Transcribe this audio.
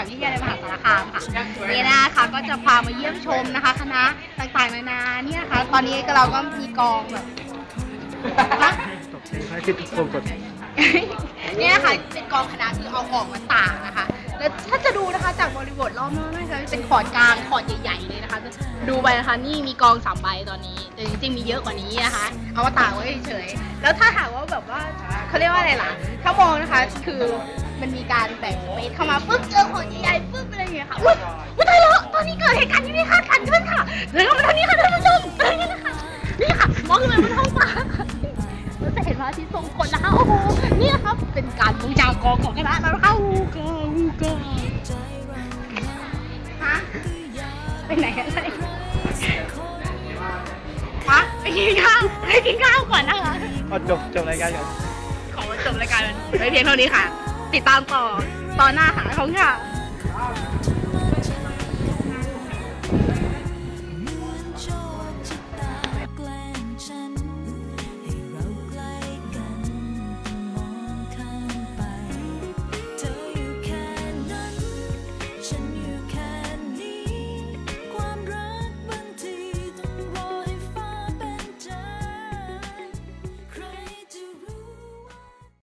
มหาวิทยาลัยมหาสารคามค่ะนี่นะคะก็จะพามาเยี่ยมชมนะคะคณะต่างๆนานาเนี่ยนะคะตอนนี้เราก็มีกองแบบฮะตกให้ที่ทุกคนกดเนี่ยนะคะเป็นกองคณะที่เอาออกมาต่างนะคะ แล้วถ้าจะดูนะคะจากบริบทรอบนอกนะคะเป็นขอดกลางขอดใหญ่ๆเลยนะคะ ดูไปนะคะนี่มีกองสามใบตอนนี้แต่จริงๆมีเยอะกว่านี้นะคะ เอามาต่างไว้เฉยๆแล้วถ้าหากว่าแบบว่าเขาเรียกว่าอะไรล่ะ ถ้ามองนะคะคือ มันมีการแบ่งสเปซเข้ามาปุ๊บเจอขอดใหญ่ปุ๊บอะไรอย่างเงี้ยค่ะอุ้ยอุ้ยตายแล้วตอนนี้เกิดเหตุการณ์ที่ไม่คาดฝันขึ้นค่ะเดินเข้ามาทางนี้ค่ะท่านผู้ชมเดินนี่นะคะนี่ค่ะมองขึ้นไปบนท้องฟ้าเราจะเห็นพระอาทิตย์ทรงกลนะคะโอ้โหนี่นะครับเป็นการบูชากองของคณะเรานะคะฮูกาฮูกาฮะไปไหนกันเลยฮะไปกินข้าวไปกินข้าวก่อนนะคะ เอาจบจบรายการก่อน ขอจบรายการไว้เพียงเท่านี้ค่ะ ติดตามต่อตอนหน้าค่ะของค่ะ